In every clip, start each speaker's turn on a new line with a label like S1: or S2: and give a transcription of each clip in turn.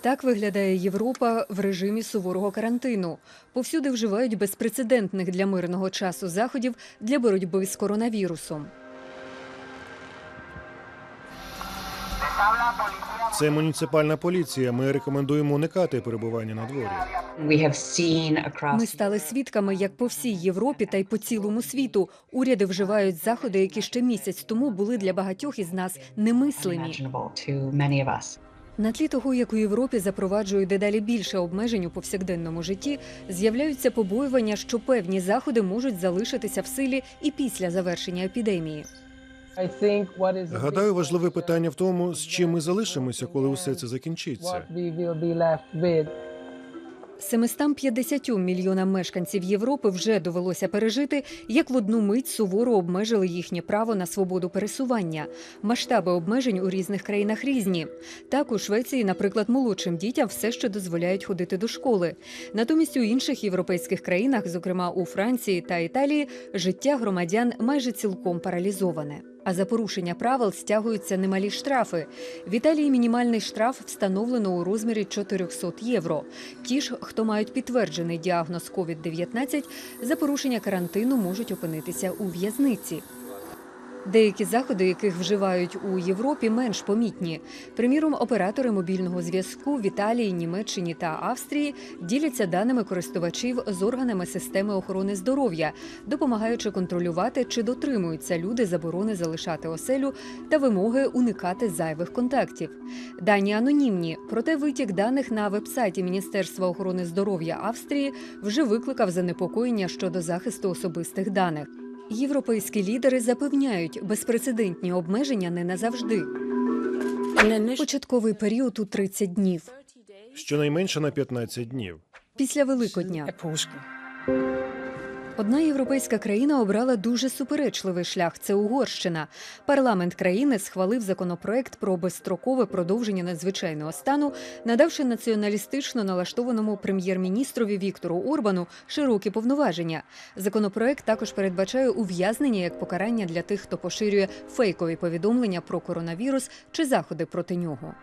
S1: Так виглядає Європа в режимі суворого карантину. Повсюди вживають безпрецедентних для мирного часу заходів для боротьби з коронавірусом.
S2: Це муніципальна поліція. Ми рекомендуємо уникати перебування на дворі.
S1: Ми стали свідками, як по всій Європі та й по цілому світу уряди вживають заходи, які ще місяць тому були для багатьох із нас немислимі. На тлі того, як у Європі запроваджують дедалі більше обмежень у повсякденному житті, з'являються побоювання, що певні заходи можуть залишитися в силі і після завершення епідемії.
S2: Гадаю, важливе питання в тому, з чим ми залишимося, коли усе це закінчиться.
S1: 750 мільйонам мешканців Європи вже довелося пережити, як в одну мить суворо обмежили їхнє право на свободу пересування. Масштаби обмежень у різних країнах різні. Так у Швеції, наприклад, молодшим дітям все ще дозволяють ходити до школи. Натомість у інших європейських країнах, зокрема у Франції та Італії, життя громадян майже цілком паралізоване. А за порушення правил стягуються немалі штрафи. В Італії мінімальний штраф встановлено у розмірі 400 євро. Ті ж, хто мають підтверджений діагноз COVID-19, за порушення карантину можуть опинитися у в'язниці. Деякі заходи, яких вживають у Європі, менш помітні. Приміром, оператори мобільного зв'язку в Італії, Німеччині та Австрії діляться даними користувачів з органами системи охорони здоров'я, допомагаючи контролювати, чи дотримуються люди заборони залишати оселю та вимоги уникати зайвих контактів. Дані анонімні, проте витік даних на вебсайті Міністерства охорони здоров'я Австрії вже викликав занепокоєння щодо захисту особистих даних. Європейські лідери запевняють, безпрецедентні обмеження не назавжди. Початковий період у 30 днів.
S2: Щонайменше на 15 днів.
S1: Після Великодня одна європейська країна обрала дуже суперечливий шлях. Це Угорщина. Парламент країни схвалив законопроект про безстрокове продовження надзвичайного стану, надавши націоналістично налаштованому прем'єр-міністрові Віктору Орбану широкі повноваження. Законопроект також передбачає ув'язнення як покарання для тих, хто поширює фейкові повідомлення про коронавірус чи заходи проти нього.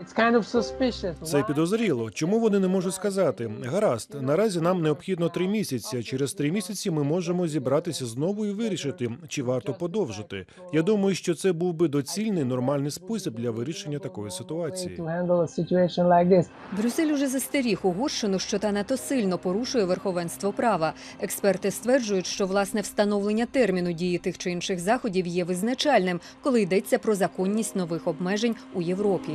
S3: It's kind of.
S2: Це підозріло. Чому вони не можуть сказати? Гаразд, наразі нам необхідно три місяці. Через три місяці ми можемо зібратися знову і вирішити, чи варто подовжити. Я думаю, що це був би доцільний нормальний спосіб для вирішення такої ситуації.
S3: To handle a situation like this.
S1: Брюссель уже застеріг Угорщину, що та надто сильно порушує верховенство права. Експерти стверджують, що власне встановлення терміну дії тих чи інших заходів є визначальним, коли йдеться про законність нових обмежень у Європі.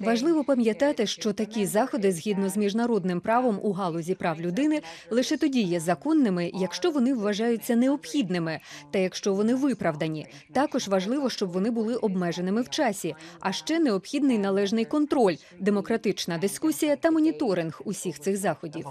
S1: Важливо пам'ятати, що такі заходи, згідно з міжнародним правом у галузі прав людини, лише тоді є законними, якщо вони вважаються необхідними, та якщо вони виправдані. Також важливо, щоб вони були обмеженими в часі. А ще необхідний належний контроль, демократична дискусія та моніторинг усіх цих заходів.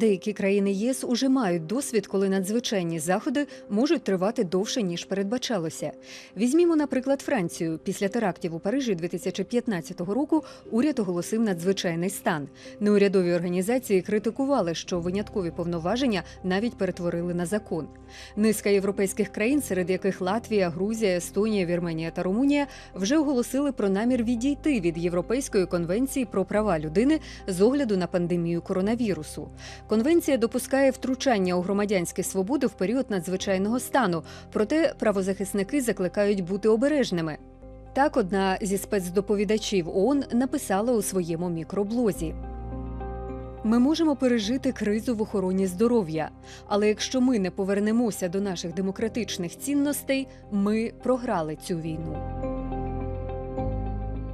S1: Деякі країни єС уже мають досвід, коли надзвичайні заходи можуть тривати довше ніж передбачалося. Візьмімо, наприклад, Францію. Після терактів у Парижі 2015 року уряд оголосив надзвичайний стан. Неурядові організації критикували, що виняткові повноваження навіть перетворили на закон. Низка європейських країн, серед яких Латвія, Грузія, Естонія, Вірменія та Румунія, вже оголосили про намір відійти від Європейської конвенції про права людини з огляду на пандемію коронавірусу. Конвенція допускає втручання у громадянські свободи в період надзвичайного стану, проте правозахисники закликають бути обережними. Так, одна зі спецдоповідачів ООН написала у своєму мікроблозі. Ми можемо пережити кризу в охороні здоров'я, але якщо ми не повернемося до наших демократичних цінностей, ми програли цю війну.